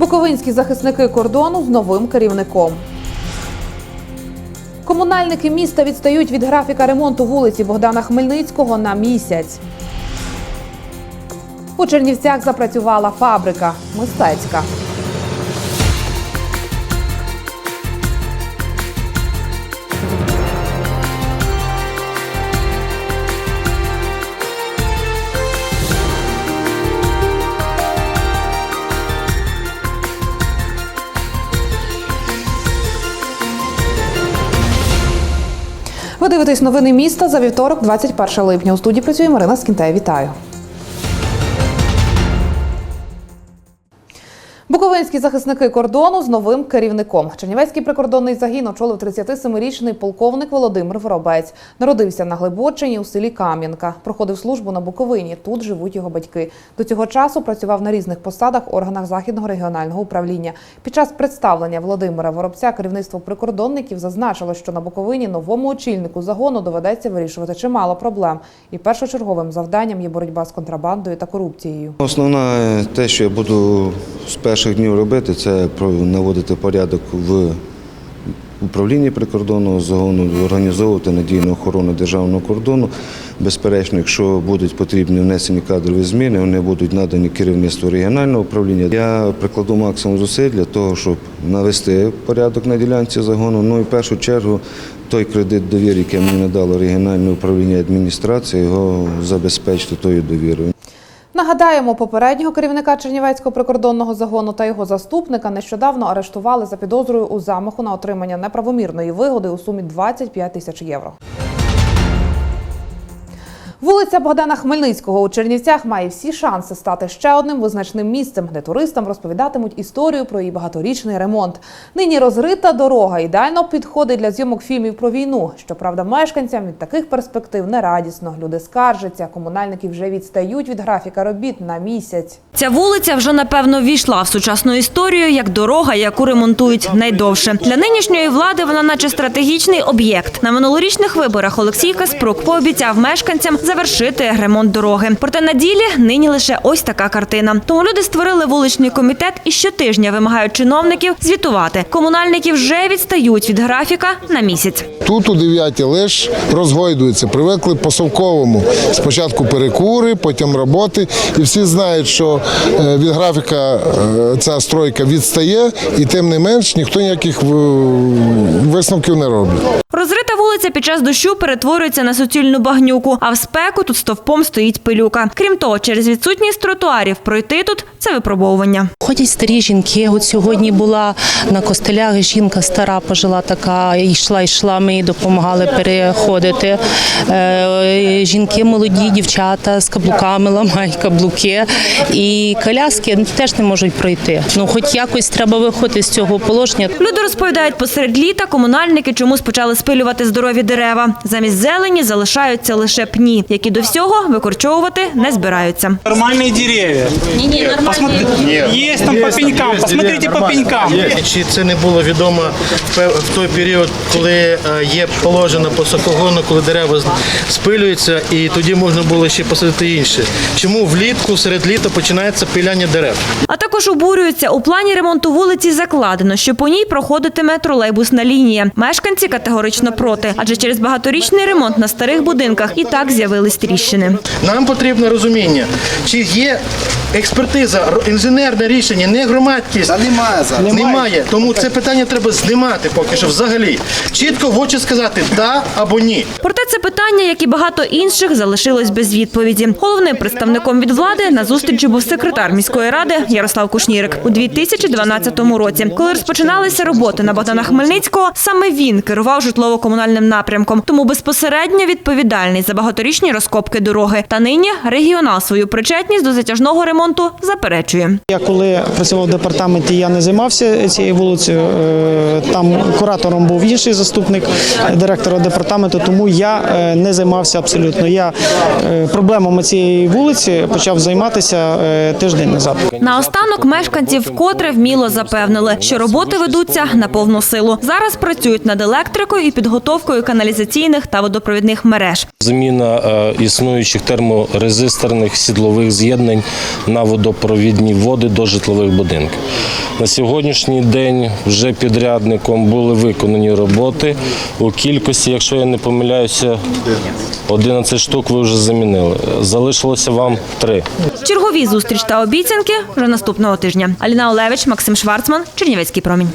Буковинські захисники кордону з новим керівником. Комунальники міста відстають від графіка ремонту вулиці Богдана Хмельницького на місяць. У Чернівцях запрацювала фабрика мистецька. Дивитесь новини міста за вівторок, 21 липня. У студії працює Марина Скінтей. Вітаю. Буковинські захисники кордону з новим керівником. Чернівецький прикордонний загін очолив 37-річний полковник Володимир Воробець. Народився на Глибочині у селі Кам'янка. Проходив службу на Буковині. Тут живуть його батьки. До цього часу працював на різних посадах органах західного регіонального управління. Під час представлення Володимира Воробця керівництво прикордонників зазначило, що на Буковині новому очільнику загону доведеться вирішувати чимало проблем. І першочерговим завданням є боротьба з контрабандою та корупцією. Основне те, що я буду з перших днів робити, це наводити порядок в управлінні прикордонного загону, організовувати надійну охорону державного кордону. Безперечно, якщо будуть потрібні внесені кадрові зміни, вони будуть надані керівництву регіонального управління. Я прикладу максимум зусиль для того, щоб навести порядок на ділянці загону. Ну і в першу чергу той кредит довіри, який мені надало регіональне управління адміністрації, його забезпечити тою довірою. Нагадаємо, попереднього керівника Чернівецького прикордонного загону та його заступника нещодавно арештували за підозрою у замаху на отримання неправомірної вигоди у сумі 25 тисяч євро. Вулиця Богдана Хмельницького у Чернівцях має всі шанси стати ще одним визначним місцем, де туристам розповідатимуть історію про її багаторічний ремонт. Нині розрита дорога ідеально підходить для зйомок фільмів про війну. Щоправда, мешканцям від таких перспектив не радісно. Люди скаржаться, комунальники вже відстають від графіка робіт на місяць. Ця вулиця вже напевно ввійшла в сучасну історію як дорога, яку ремонтують найдовше. Для нинішньої влади вона, наче стратегічний об'єкт. На минулорічних виборах Олексій Каспрук пообіцяв мешканцям завершити ремонт дороги. Проте на ділі нині лише ось така картина. Тому люди створили вуличний комітет і щотижня вимагають чиновників звітувати. Комунальники вже відстають від графіка на місяць. Тут у 9 лиш розгойдується. Привикли по совковому. Спочатку перекури, потім роботи. І всі знають, що е, від графіка е, ця стройка відстає, і тим не менш ніхто ніяких е, висновків не робить. Розрита вулиця під час дощу перетворюється на суцільну багнюку, а в спеку тут стовпом стоїть пилюка. Крім того, через відсутність тротуарів пройти тут це випробовування. Ходять старі жінки. От сьогодні була на костелях жінка стара, пожила така, йшла, йшла, ми їй допомагали переходити. Е, жінки молоді, дівчата з каблуками ламають каблуки. І коляски теж не можуть пройти. Ну, хоч якось треба виходити з цього положення. Люди розповідають, посеред літа комунальники чомусь почали спилювати здорові дерева. Замість зелені залишаються лише пні, які до всього викорчовувати не збираються. Нормальные деревья. Не, не, нормальные. Есть там по пенькам, посмотрите по пенькам. Чи це не було відомо в той період, коли е, є положено по сокогону, коли дерева спилюються, і тоді можна було ще посадити інше? Чому влітку серед літа починається пиляння дерев? А також обурюються, у плані ремонту вулиці закладено, що по ній проходитиме тролейбусна лінія. Мешканці категорично проти, адже через багаторічний ремонт на старих будинках і так з'явились тріщини. Нам потрібно розуміння, чи є експертиза, інженерне рішення, не громадськість. немає зараз. Немає. Тому це питання треба знімати поки що взагалі. Чітко в очі сказати да або ні. Проте це питання, як і багато інших, залишилось без відповіді. Головним представником від влади на зустрічі був секретар міської ради Ярослав Кушнірик у 2012 році. Коли розпочиналися роботи на Богдана Хмельницького, саме він керував житлово-комунальним напрямком, тому безпосередньо відповідальний за багаторічні розкопки дороги. Та нині регіонал свою причетність до затяжного ремонту заперечує. Я коли працював в департаменті, я не займався цією вулицею. Е, Там куратором був інший заступник директора департаменту, тому я е, не займався абсолютно. Я е, проблемами цієї вулиці почав займатися тиждень назад. Наостанок мешканці вкотре вміло запевнили, що роботи ведуться на повну силу. Зараз працюють над електрикою і підготовкою каналізаційних та водопровідних мереж. Заміна е, існуючих терморезисторних сідлових з'єднань на водопровідні води до житлових будинків. На сьогоднішній день вже підрядником були виконані роботи у кількості, якщо я не помиляюся, 11 штук ви вже замінили. Залишилося вам три. Чергові зустріч та обіцянки вже наступного тижня. Аліна Олевич, Максим Шварцман, Чернівецький промінь.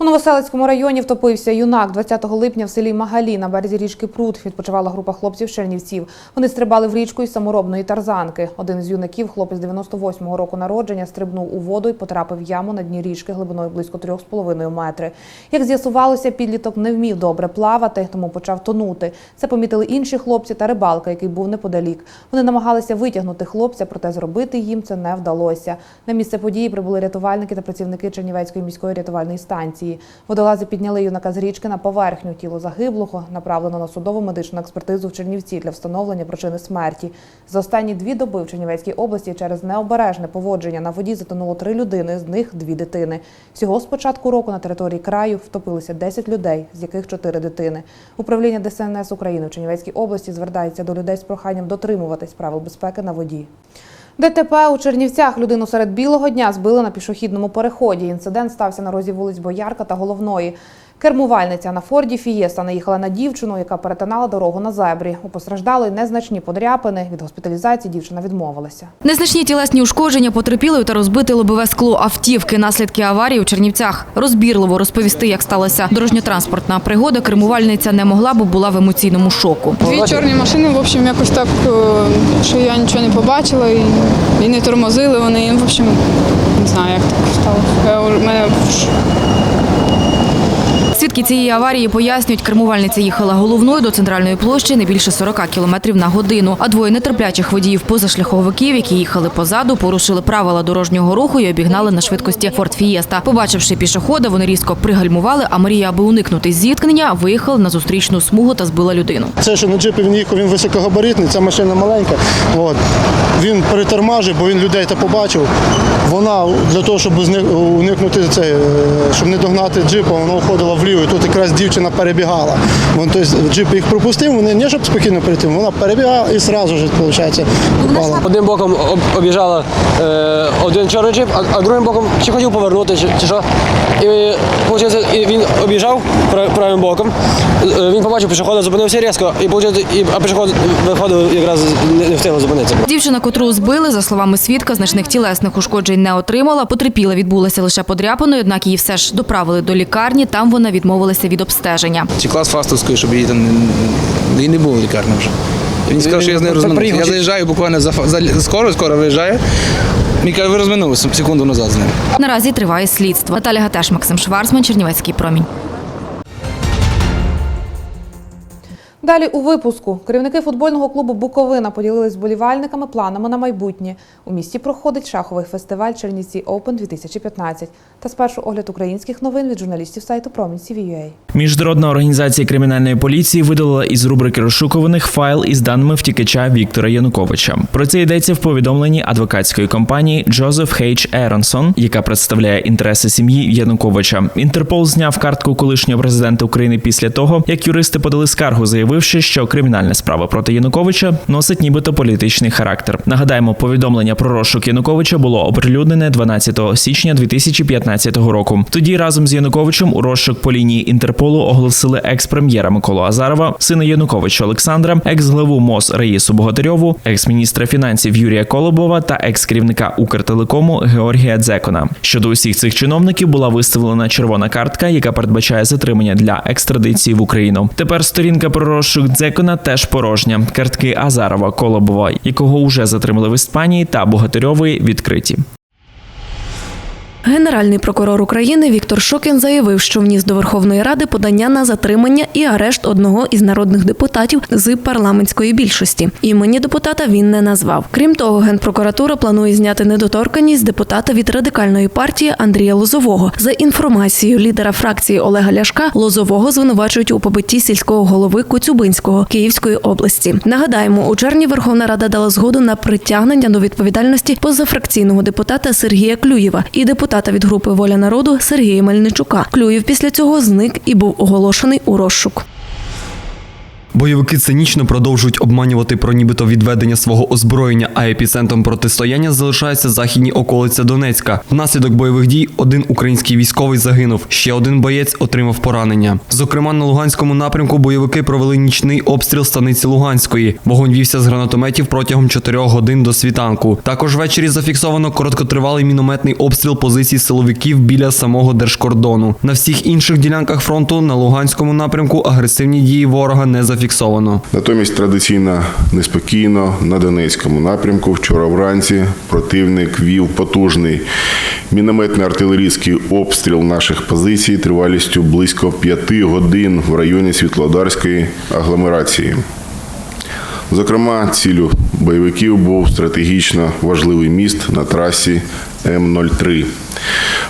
У Новоселицькому районі втопився юнак 20 липня в селі Магалі на березі річки Прут. Відпочивала група хлопців з Чернівців. Вони стрибали в річку із саморобної тарзанки. Один з юнаків, хлопець 98-го року народження, стрибнув у воду і потрапив в яму на дні річки глибиною близько 3,5 метри. Як з'ясувалося, підліток не вмів добре плавати, тому почав тонути. Це помітили інші хлопці та рибалка, який був неподалік. Вони намагалися витягнути хлопця, проте зробити їм це не вдалося. На місце події прибули рятувальники та працівники Чернівецької міської рятувальної станції. Водолази підняли юнака з річки на поверхню. Тіло загиблого направлено на судову медичну експертизу в Чернівці для встановлення причини смерті. За останні дві доби в Чернівецькій області через необережне поводження на воді затонуло три людини, з них дві дитини. Всього з початку року на території краю втопилися 10 людей, з яких 4 дитини. Управління ДСНС України в Чернівецькій області звертається до людей з проханням дотримуватись правил безпеки на воді. ДТП у Чернівцях людину серед білого дня збили на пішохідному переході. Інцидент стався на розі вулиць Боярка та Головної. Кермувальниця на Форді Фієста наїхала на дівчину, яка перетинала дорогу на зебрі. У постраждалої незначні подряпини. Від госпіталізації дівчина відмовилася. Незначні тілесні ушкодження потерпілої та розбите лобове скло автівки. Наслідки аварії у Чернівцях. Розбірливо розповісти, як сталася дорожньо-транспортна пригода. Кермувальниця не могла, бо була в емоційному шоку. Дві чорні машини, в общем, якось так, е, що я нічого не побачила і, і не тормозили вони. В общем, не знаю, як так сталося. У мене Свідки цієї аварії пояснюють, кермувальниця їхала головною до центральної площі не більше 40 км на годину. А двоє нетерплячих водіїв позашляховиків, які їхали позаду, порушили правила дорожнього руху і обігнали на швидкості Форд Фієста. Побачивши пішохода, вони різко пригальмували. А Марія, аби уникнути зіткнення, виїхала на зустрічну смугу та збила людину. Це що на джипі він їхав, він високогабаритний, ця машина маленька. От. Він перетормажив, бо він людей та побачив. Вона для того, щоб уникнути це, е, щоб не догнати джипа, вона уходила вліво. І тут якраз дівчина перебігала. Вон, тобто, джип їх пропустив, вони не щоб спокійно перейти, вона перебігала і одразу ж, виходить, попала. Одним боком об- об'їжджала е, один чорний джип, а, а другим боком чи хотів повернути, чи, чи що. І, виходить, і він об'їжджав правим боком. Е, Він побачив пішохода, зупинився різко, і, виходить, і а пішоход виходив якраз не, не встигла зупинитися. Дівчина, котру збили, за словами свідка, значних тілесних ушкоджень не отримала. Потерпіла відбулася лише подряпаною, однак її все ж доправили до лікарні. Там вона відмовилася від обстеження. Тікла з Фастовської, щоб її там і не було лікарні вже. Він сказав, що я з нею розминувся. Я заїжджаю буквально за, за скоро, скоро виїжджаю. Він каже, ви розминулися секунду назад з ним. Наразі триває слідство. Наталя Гатеш, Максим Шварцман, Чернівецький промінь. Далі у випуску керівники футбольного клубу Буковина поділились болівальниками планами на майбутнє. У місті проходить шаховий фестиваль Чернівці Open 2015. Та спершу огляд українських новин від журналістів сайту Промінь CVUA. Міжнародна організація кримінальної поліції видалила із рубрики розшукуваних файл із даними втікача Віктора Януковича. Про це йдеться в повідомленні адвокатської компанії Джозеф Хейдж Еронсон, яка представляє інтереси сім'ї Януковича. Інтерпол зняв картку колишнього президента України після того, як юристи подали скаргу, заявивши, що кримінальна справа проти Януковича носить нібито політичний характер. Нагадаємо, повідомлення про розшук Януковича було оприлюднене 12 січня 2015 року. Тоді разом з Януковичем у розшук по лінії Інтерполу оголосили екс-прем'єра Миколу Азарова, сина Януковича Олександра, екс-главу МОЗ Раїсу Богатирьову, екс-міністра фінансів Юрія Колобова та екс-керівника Укртелекому Георгія Дзекона. Щодо усіх цих чиновників була виставлена червона картка, яка передбачає затримання для екстрадиції в Україну. Тепер сторінка про розшук Дзекона теж порожня. Картки Азарова, Колобова, якого уже затримали в Іспанії, та Богатирьової відкриті. Генеральний прокурор України Віктор Шокін заявив, що вніс до Верховної Ради подання на затримання і арешт одного із народних депутатів з парламентської більшості. Імені депутата він не назвав. Крім того, генпрокуратура планує зняти недоторканність депутата від радикальної партії Андрія Лозового. За інформацією лідера фракції Олега Ляшка, Лозового звинувачують у побитті сільського голови Коцюбинського Київської області. Нагадаємо, у червні Верховна Рада дала згоду на притягнення до відповідальності позафракційного депутата Сергія Клюєва і депутата від групи Воля народу Сергія Мельничука. Клюєв після цього зник і був оголошений у розшук. Бойовики цинічно продовжують обманювати про нібито відведення свого озброєння, а епіцентром протистояння залишається західні околиця Донецька. Внаслідок бойових дій один український військовий загинув, ще один боєць отримав поранення. Зокрема, на Луганському напрямку бойовики провели нічний обстріл станиці Луганської. Вогонь вівся з гранатометів протягом 4 годин до світанку. Також ввечері зафіксовано короткотривалий мінометний обстріл позицій силовиків біля самого держкордону. На всіх інших ділянках фронту на Луганському напрямку агресивні дії ворога не зафіксовано. Натомість традиційно неспокійно на Донецькому напрямку вчора вранці противник вів потужний мінометний артилерійський обстріл наших позицій тривалістю близько п'яти годин в районі Світлодарської агломерації. Зокрема, цілю бойовиків був стратегічно важливий міст на трасі М03.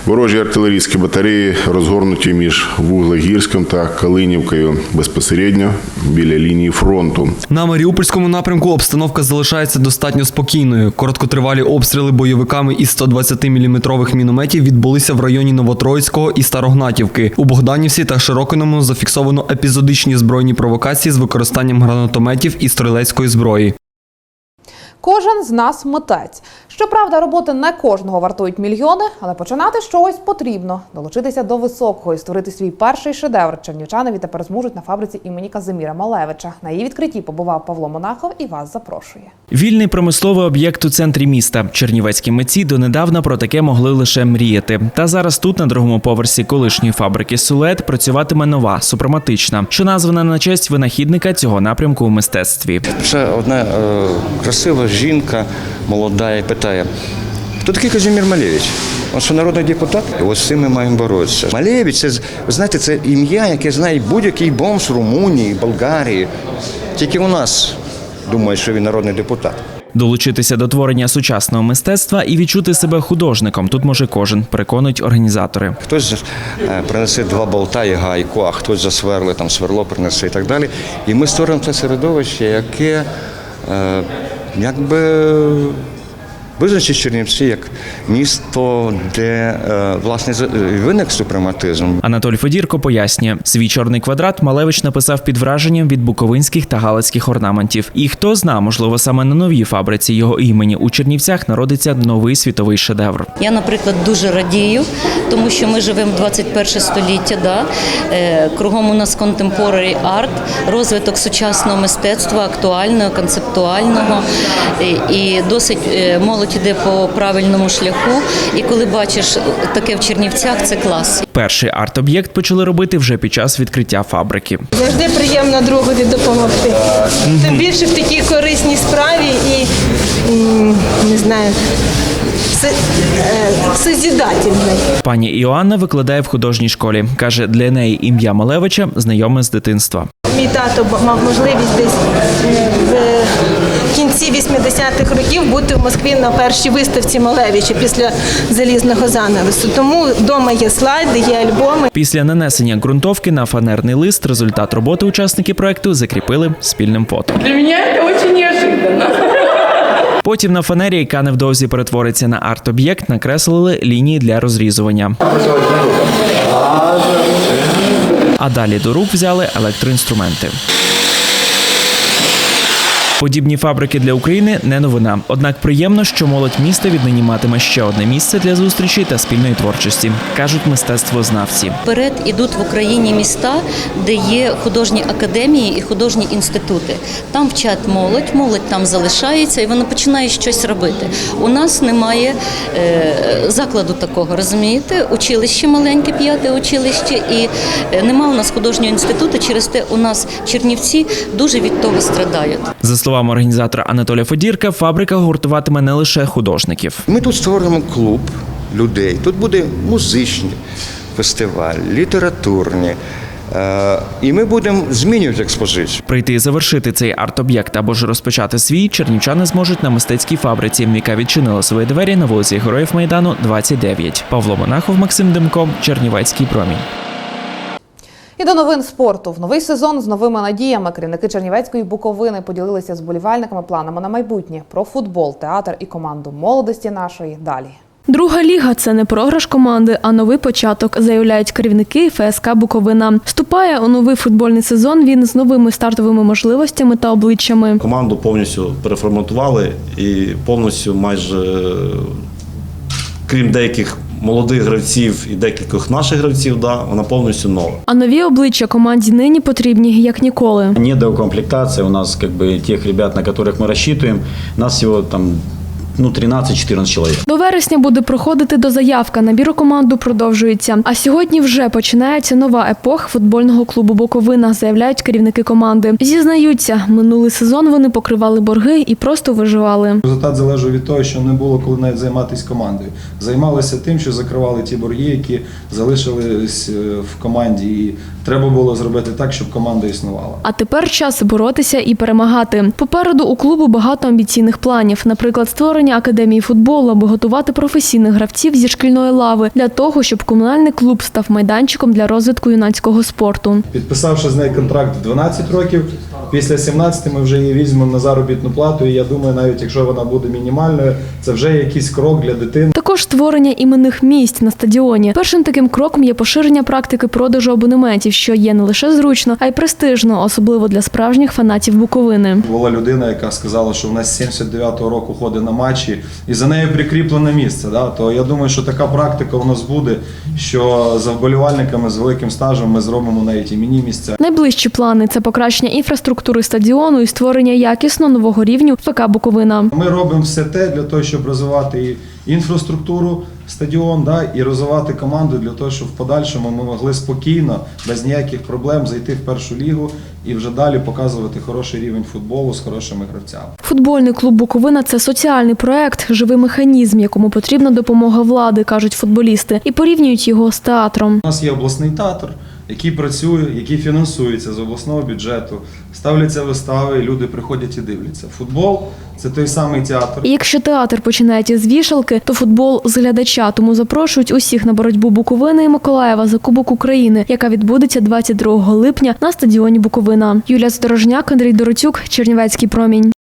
Ворожі артилерійські батареї розгорнуті між Вуглегірськом та Калинівкою безпосередньо біля лінії фронту. На Маріупольському напрямку обстановка залишається достатньо спокійною. Короткотривалі обстріли бойовиками із 120-мм мінометів відбулися в районі Новотроїцького і Старогнатівки. У Богданівці та Широкиному зафіксовано епізодичні збройні провокації з використанням гранатометів і стрілецької зброї. Кожен з нас митець. Щоправда, роботи не кожного вартують мільйони, але починати чогось потрібно. Долучитися до високого і створити свій перший шедевр. Чернівчанові тепер зможуть на фабриці імені Казиміра Малевича. На її відкритті побував Павло Монахов і вас запрошує. Вільний промисловий об'єкт у центрі міста. Чернівецькі митці донедавна про таке могли лише мріяти. Та зараз тут, на другому поверсі колишньої фабрики Сулет, працюватиме нова супрематична, що названа на честь винахідника цього напрямку у мистецтві. Це одна е, красива жінка молода і питає, хто такий Казимір Малевич? Він що народний депутат? І ось цим ми маємо боротися. Малевич, це, знаєте, це ім'я, яке знає будь-який бомж Румунії, Болгарії. Тільки у нас думають, що він народний депутат. Долучитися до творення сучасного мистецтва і відчути себе художником тут може кожен, переконують організатори. Хтось е, принесе два болта і гайку, а хтось засверли, там сверло принесе і так далі. І ми створимо це середовище, яке е, якби визначить Чернівці як місто, де е, власне з- виник супрематизм. Анатолій Федірко пояснює, свій чорний квадрат Малевич написав під враженням від буковинських та галицьких орнаментів. І хто зна, можливо, саме на новій фабриці його імені у Чернівцях народиться новий світовий шедевр. Я, наприклад, дуже радію, тому що ми живемо 21 століття. Да? Е, Кругом у нас контемпорарі арт, розвиток сучасного мистецтва, актуального, концептуального. І- І досить е, молодь іде по правильному шляху. І коли бачиш таке в Чернівцях, це клас. Перший арт-об'єкт почали робити вже під час відкриття фабрики. Завжди приємно другові допомогти. Тим більше в такій корисній справі і не знаю, е, созідательний. Пані Іоанна викладає в художній школі. каже, для неї ім'я Малевича знайоме з дитинства. Мій тато мав можливість десь е, в кінці 80-х років бути в Москві на першій виставці Малевича після залізного занавесу. Тому вдома є слайди, є альбоми. Після нанесення ґрунтовки на фанерний лист результат роботи учасники проекту закріпили спільним фото. Для меня это очень неожиданно. Потім на фанері, яка невдовзі перетвориться на арт-об'єкт, накреслили лінії для розрізування. А далі до рук взяли електроінструменти. Подібні фабрики для України не новина. Однак приємно, що молодь міста віднині матиме ще одне місце для зустрічі та спільної творчості, кажуть мистецтвознавці. Вперед ідуть в Україні міста, де є художні академії і художні інститути. Там вчать молодь, молодь там залишається і вона починає щось робити. У нас немає е, закладу такого, розумієте? Училище маленьке, п'яте училище, і е, нема у нас художнього інституту. Через те у нас Чернівці дуже від того страдають. Словами організатора Анатолія Федірка, фабрика гуртуватиме не лише художників. Ми тут створимо клуб людей. Тут буде музичний фестиваль, літературні. Е, І ми будемо змінювати експозицію. Прийти і завершити цей арт-об'єкт або ж розпочати свій чернівчани зможуть на мистецькій фабриці, яка відчинила свої двері на вулиці Героїв Майдану 29. Павло Монахов, Максим Демко, Чернівецький промінь. І до новин спорту. В новий сезон з новими надіями керівники Чернівецької Буковини поділилися з болівальниками планами на майбутнє про футбол, театр і команду молодості нашої. Далі. Друга ліга це не програш команди, а новий початок, заявляють керівники ФСК Буковина. Вступає у новий футбольний сезон він з новими стартовими можливостями та обличчями. Команду повністю переформатували і повністю майже, е, крім деяких молодих гравців і декількох наших гравців, да, вона повністю нова. А нові обличчя команді нині потрібні як ніколи. Недоукомплектация у нас как бы тех ребят, на которых мы рассчитываем. Нас всего там ну, 13-14 человек. До вересня буде проходити дозаявка. Набір у команду продовжується. А сьогодні вже починається нова епоха футбольного клубу Буковина, заявляють керівники команди. Зізнаються, минулий сезон вони покривали борги і просто виживали. Результат залежав від того, що не було коли навіть займатися командою. Займалися тим, що закривали ті борги, які залишились е, в команді, і треба було зробити так, щоб команда існувала. А тепер час боротися і перемагати. Попереду у клубу багато амбіційних планів, наприклад, створення академії футболу, аби готувати професійних гравців зі шкільної лави для того, щоб комунальний клуб став майданчиком для розвитку юнацького спорту. Підписавши з нею контракт в 12 років, після 17 ми вже її візьмемо на заробітну плату. І я думаю, навіть якщо вона буде мінімальною, це вже якийсь крок для дитини. Також створення іменних місць на стадіоні. Першим таким кроком є поширення практики продажу абонементів, що є не лише зручно, а й престижно, особливо для справжніх фанатів Буковини. Була людина, яка сказала, що в нас з 79-го року ходить на матчі, і за нею прикріплене місце. Да? То я думаю, що така практика у нас буде, що за вболівальниками з великим стажем ми зробимо навіть іменні місця. Найближчі плани це покращення інфраструктури стадіону і створення якісно нового рівню ФК Буковина. Ми робимо все те для того, щоб розвивати і інфраструктуру, стадіон, да, і розвивати команду для того, щоб в подальшому ми могли спокійно, без ніяких проблем зайти в першу лігу і вже далі показувати хороший рівень футболу з хорошими гравцями. Футбольний клуб Буковина це соціальний проект, живий механізм, якому потрібна допомога влади, кажуть футболісти, і порівнюють його з театром. У нас є обласний театр, який працює, який фінансується з обласного бюджету. Ставляться вистави, і люди приходять і дивляться. Футбол це той самий театр. І якщо театр починається з вішалки, то футбол з глядача. Тому запрошують усіх на боротьбу Буковини і Миколаєва за Кубок України, яка відбудеться 22 липня на стадіоні Буковина. Юлія Здорожняк, Андрій Дороцюк, Чернівецький промінь.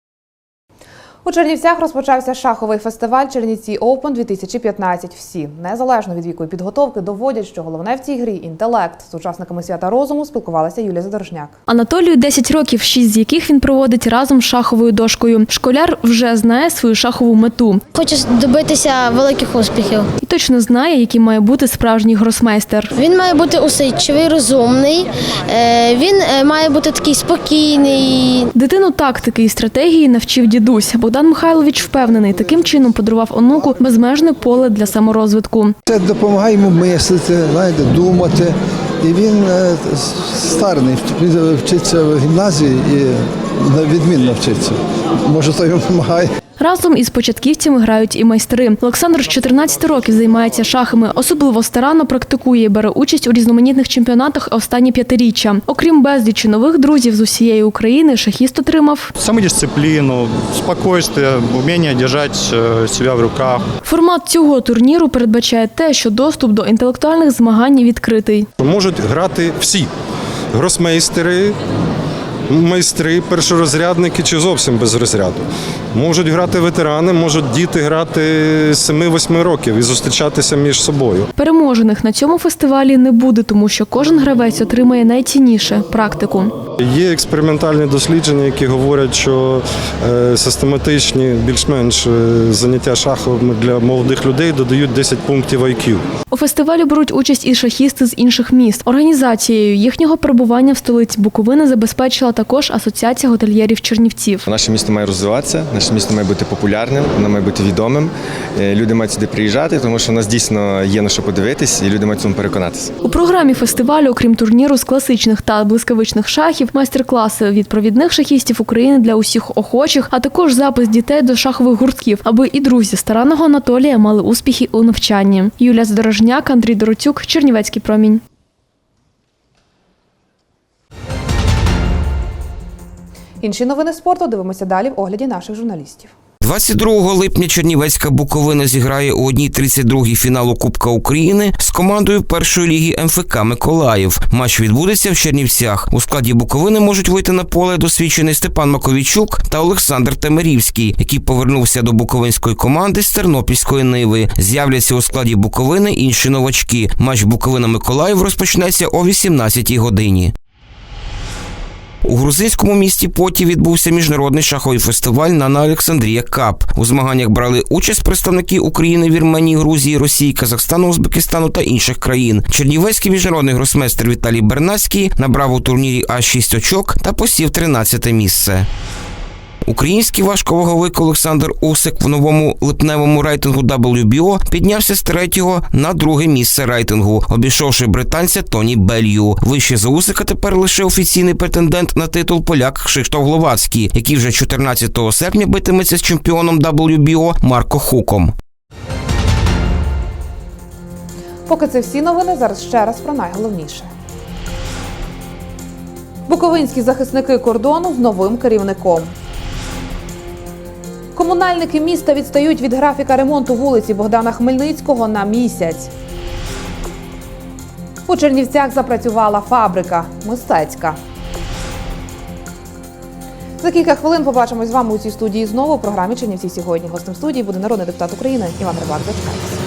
У Чернівцях розпочався шаховий фестиваль Чернівці Оупен 2015. Всі, незалежно від віку і підготовки, доводять, що головне в цій грі інтелект. З учасниками свята розуму спілкувалася Юлія Задорожняк. Анатолію 10 років, 6 з яких він проводить разом з шаховою дошкою. Школяр вже знає свою шахову мету Хочу добитися великих успіхів. Точно знає, яким має бути справжній гросмейстер. Він має бути усидчивий, розумний. е, Він е, має бути такий спокійний. Дитину тактики і стратегії навчив дідусь. Богдан Михайлович впевнений, таким чином подарував онуку безмежне поле для саморозвитку. Це допомагає йому мислити, знаєте, думати. І він е, старний, вчиться в гімназії і відмінно вчиться. Може, то йому допомагає. Разом із початківцями грають і майстри. Олександр з 14 років займається шахами, особливо старанно практикує і бере участь у різноманітних чемпіонатах останні п'ятиріччя. Окрім безлічі нових друзів з усієї України, шахіст отримав Самодисциплину, спокойствие, умение держать э, себя в руках. формат цього турніру. Передбачає те, що доступ до інтелектуальних змагань відкритий. Можуть грати всі гросмейстери, майстри, першорозрядники чи зовсім без розряду. Можуть грати ветерани, можуть діти грати з 7-8 років і зустрічатися між собою. Переможених на цьому фестивалі не буде, тому що кожен гравець отримає найцінніше практику. Є експериментальні дослідження, які говорять, що е, систематичні, більш-менш е, заняття шаховими для молодих людей додають 10 пунктів IQ. У фестивалі беруть участь і шахісти з інших міст. Організацією їхнього перебування в столиці Буковини забезпечила також Асоціація готельєрів Чернівців. Наше місто має розвиватися, наше місто має бути популярним, воно має бути відомим. Е, Люди мають сюди приїжджати, тому що у нас дійсно є на що подивитись, і люди мають цьому переконатися. У програмі фестивалю, окрім турніру з класичних та блискавичних шахів, майстер-класи від провідних шахістів України для усіх охочих, а також запис дітей до шахових гуртків, аби і друзі старанного Анатолія мали успіхи у навчанні. Юлія Здорожняк, Андрій Дороцюк, Чернівецький промінь. Інші новини спорту дивимося далі в огляді наших журналістів. 22 липня Чернівецька Буковина зіграє у 1-32 фіналу Кубка України з командою першої ліги МФК Миколаїв. Матч відбудеться в Чернівцях. У складі Буковини можуть вийти на поле досвідчений Степан Маковійчук та Олександр Темирівський, який повернувся до буковинської команди з Тернопільської Ниви. З'являться у складі Буковини інші новачки. Матч Буковина Миколаїв розпочнеться о 18 годині. У грузинському місті Поті відбувся міжнародний шаховий фестиваль Нана Олександрія Кап. У змаганнях брали участь представники України, Вірменії, Грузії, Росії, Казахстану, Узбекистану та інших країн. Чернівецький міжнародний гросмейстер Віталій Бернацький набрав у турнірі А 6 очок та посів 13 місце. Український важковаговик Олександр Усик в новому липневому рейтингу WBO піднявся з третього на друге місце рейтингу, обійшовши британця Тоні Белью. Вище за Усика тепер лише офіційний претендент на титул поляк Кшиштоф Гловацький, який вже 14 серпня битиметься з чемпіоном WBO Марко Хуком. Поки це всі новини, зараз ще раз про найголовніше. Буковинські захисники кордону з новим керівником. Комунальники міста відстають від графіка ремонту вулиці Богдана Хмельницького на місяць. У Чернівцях запрацювала фабрика мистецька. За кілька хвилин побачимось з вами у цій студії знову в програмі Чернівці сьогодні. Гостем студії буде народний депутат України Іван Рибак. Дочекайтеся.